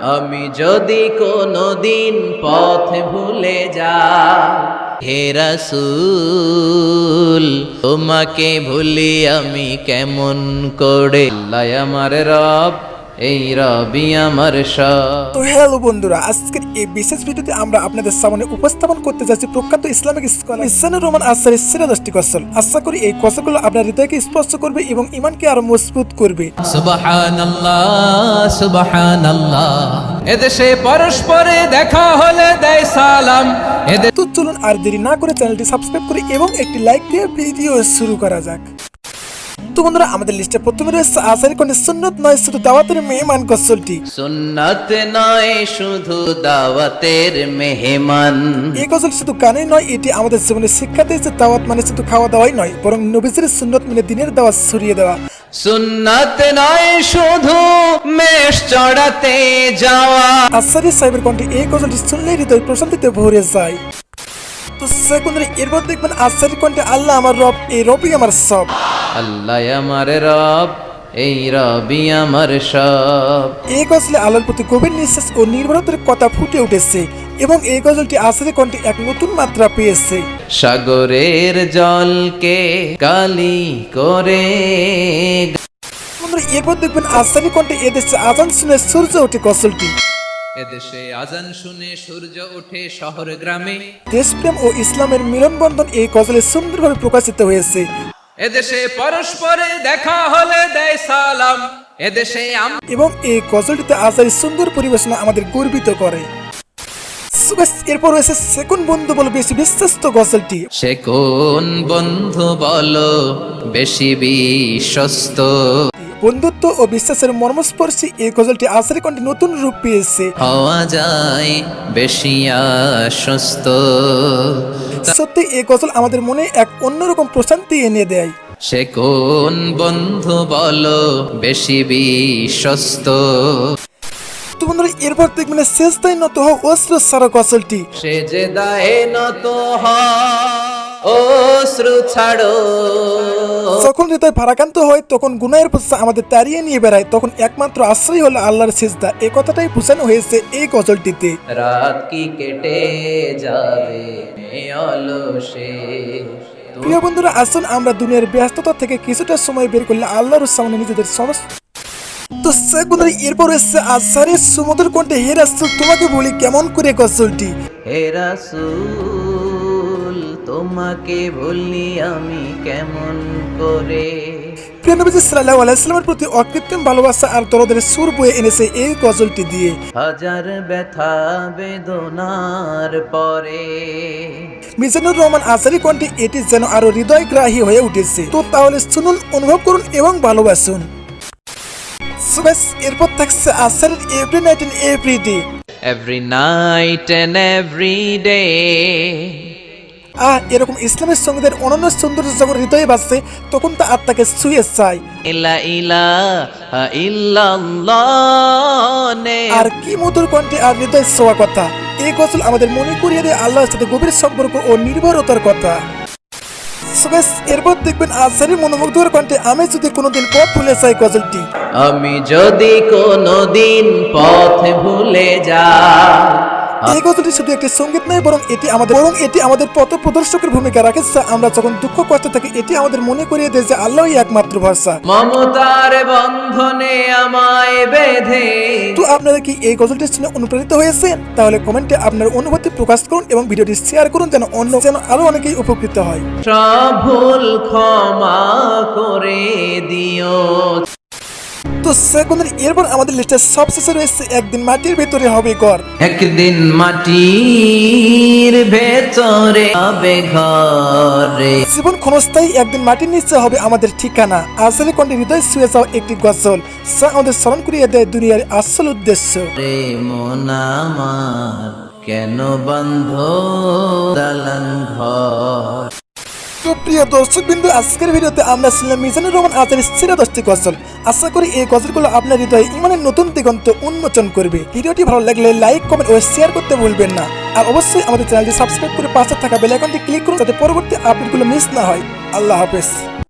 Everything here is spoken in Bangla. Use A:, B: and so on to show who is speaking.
A: আমি যদি কোনো দিন পথ ভুলে যা হে রাসূল, তোমাকে ভুলি আমি কেমন করে? আল্লাহ আমার রব এই রবি আমার
B: তো হ্যালো বন্ধুরা আজকের এই বিশেষ ভিডিওতে আমরা আপনাদের সামনে উপস্থাপন করতে যাচ্ছি প্রখ্যাত ইসলামিক স্কলার ইসানুর রহমান আসারের সেরা দশটি কসল। আশা করি এই আপনার হৃদয়কে স্পর্শ করবে এবং ইমানকে আরও মজবুত করবে।
A: সুবহানাল্লাহ সুবহানাল্লাহ। এদেশে পরস্পরে দেখা হলে দেয় সালাম। এদের
B: তো চলুন আর দেরি না করে চ্যানেলটি সাবস্ক্রাইব করি এবং একটি লাইক দিয়ে ভিডিও শুরু করা যাক। তো বন্ধুরা আমাদের লিস্টে প্রথমে রয়েছে আসারি কোনে সুন্নত নয় শুধু দাওয়াতের মেহমান কসলটি
A: সুন্নাত নয় শুধু দাওয়াতের মেহমান।
B: এই গজল শুধু গানে নয় এটি আমাদের জীবনে শিক্ষা দিয়েছে দাওয়াত মানে শুধু খাওয়া দাওয়াই নয় বরং নবীজির সুন্নত মেনে দিনের দাওয়াত ছড়িয়ে দেওয়া।
A: সুন্নাত নয় শুধু মেষ চড়াতে যাওয়া।
B: আসারি সাহেবের কণ্ঠে এই গজলটি শুনলে হৃদয় প্রশান্তিতে ভরে যায়। তো সেকেন্ডারি এরপর দেখবেন আসারি কণ্ঠে আল্লাহ আমার রব এই রবই আমার সব।
A: আল্লাহ আমার রব এই রবি আমার সব।
B: এই গজলে আল্লাহর প্রতি গভীর নিঃশ্বাস ও নির্ভরতার কথা ফুটে উঠেছে এবং এই গজলটি আসারি কণ্ঠে এক নতুন মাত্রা পেয়েছে।
A: সাগরের জলকে কালি করে
B: এরপর দেখবেন আসারি কণ্ঠে এদেশে আজান শুনে সূর্য ওঠে গজলটি।
A: এদেশে আজান শুনে সূর্য ওঠে শহর গ্রামে।
B: দেশপ্রেম ও ইসলামের মিলনবন্ধন এই গজলে সুন্দরভাবে প্রকাশিত হয়েছে।
A: এদেশে পরস্পরে দেখা হলে দেয় সালাম। এদেশে আম-
B: এবং এই গজলটিতে আজারি সুন্দর পরিবেশনা আমাদের গর্বিত করে। এরপর রয়েছে সেকেন্ড বন্ধু বলে বেশি বিশ্বস্ত গজলটি?
A: সে কোন বন্ধু বলো বেশি বিশ্বস্ত?
B: বন্ধুত্ব ও বিশ্বাসের মর্মস্পর্শী এই গজলটি আসারি কণ্ঠে নতুন রূপ পেয়েছে।
A: হওয়া যায় বেশি আশ্বস্ত।
B: সত্যি এই গজল আমাদের মনে এক অন্যরকম প্রশান্তি এনে দেয়।
A: সে কোন বন্ধু বলো বেশি বিশ্বস্ত?
B: তো বন্ধুরা এরপর দেখবেন শেষ তাই নত হও অস্ত্র সারা গজলটি।
A: সে যে দায় নত ও ছাড়ো।
B: যখন হৃদয় ভারাক্রান্ত হয় তখন গুনায়ের প্রশ্ন আমাদের তাড়িয়ে নিয়ে বেড়ায়। তখন একমাত্র আশ্রয় হলো আল্লাহর সেজদা। এই কথাটাই বোঝানো হয়েছে এই গজলটিতে।
A: রাত কি কেটে যাবে? অলসে।
B: প্রিয় বন্ধুরা আসুন আমরা দুনিয়ার ব্যস্ততা থেকে কিছুটা সময় বের করলে আল্লাহর সামনে নিজেদের সমস্ত তো বন্ধুরা এরপর এসছে আসারের সমুদ্র কণ্ঠে হে রাসূল তোমাকে বলি কেমন করে গজলটি?
A: হে রাসূল তোমাকে বলি আমি কেমন করে?
B: প্রিয় নবীজি সাল্লাল্লাহু আলাইহি সাল্লামের প্রতি অকৃত্রিম ভালোবাসা আর দরদের সুর বয়ে এনেছে এই গজলটি দিয়ে।
A: হাজার ব্যথা বেদনার পরে।
B: মিজানুর রহমান আসারি কণ্ঠে এটি যেন আরও হৃদয়গ্রাহী হয়ে উঠেছে। তো তাহলে শুনুন অনুভব করুন এবং ভালোবাসুন। So এরপর থাকছে আসারের every night and every day
A: every night and every day
B: ah এরকম ইসলামের সঙ্গীদের অনন্য সৌন্দর্য যখন হৃদয়ে বাজছে তখন তা আত্মাকে ছুঁয়ে চায় আর কি মধুর কণ্ঠে আর হৃদয় ছোঁয়া কথা। এই গজল আমাদের মনে করিয়ে দেয় আল্লাহর সাথে গভীর সম্পর্ক ও নির্ভরতার কথা। এরপর দেখবেন আজহারের মনোমুগ্ধকর কণ্ঠে আমি যদি কোনোদিন পথ ভুলে যাই গজলটি।
A: আমি যদি কোনদিন পথ ভুলে যাই
B: এই গজলটি শুধু একটি সংগীত নয় বরং এটি আমাদের বরং এটি আমাদের পথ প্রদর্শকের ভূমিকা রাখে। আমরা যখন দুঃখ কষ্ট থাকি এটি আমাদের মনে করিয়ে দেয় যে আল্লাহই একমাত্র ভরসা
A: মমতার বন্ধনে আমায় বেঁধে।
B: তো আপনারা কি এই গজলটি শুনে অনুপ্রাণিত হয়েছেন? তাহলে কমেন্টে আপনার অনুভূতি প্রকাশ করুন এবং ভিডিওটি শেয়ার করুন যেন অন্য যেন আরও অনেকেই উপকৃত হয়।
A: সব ভুল ক্ষমা করে দিও।
B: তো সেকেন্ডের এরপর আমাদের লিস্টে সবশেষে রয়েছে একদিন মাটির ভেতরে হবে ঘর।
A: একদিন মাটির ভেতরে হবে ঘরে।
B: জীবন ক্ষণস্থায়ী একদিন মাটির নিচে হবে আমাদের ঠিকানা। আসলে কণ্ঠে হৃদয় শুয়ে যাওয়া একটি গজল। যা আমাদের স্মরণ করিয়ে দেয় দুনিয়ার আসল উদ্দেশ্য।
A: মন কেন বন্ধ দালান ঘর?
B: প্রিয় দর্শক বিন্দু, আজকের ভিডিওতে আমরা ছিলাম মিজানুর রহমান আজারের সেরা দশটি গজল। আশা করি এই গজলগুলো আপনার হৃদয়ে ইমানের নতুন দিগন্ত উন্মোচন করবে। ভিডিওটি ভালো লাগলে লাইক, কমেন্ট ও শেয়ার করতে ভুলবেন না। আর অবশ্যই আমাদের চ্যানেলটি সাবস্ক্রাইব করে পাশে থাকা বেল আইকনটি ক্লিক করুন যাতে পরবর্তী আপডেটগুলো মিস না হয়। আল্লাহ হাফেজ।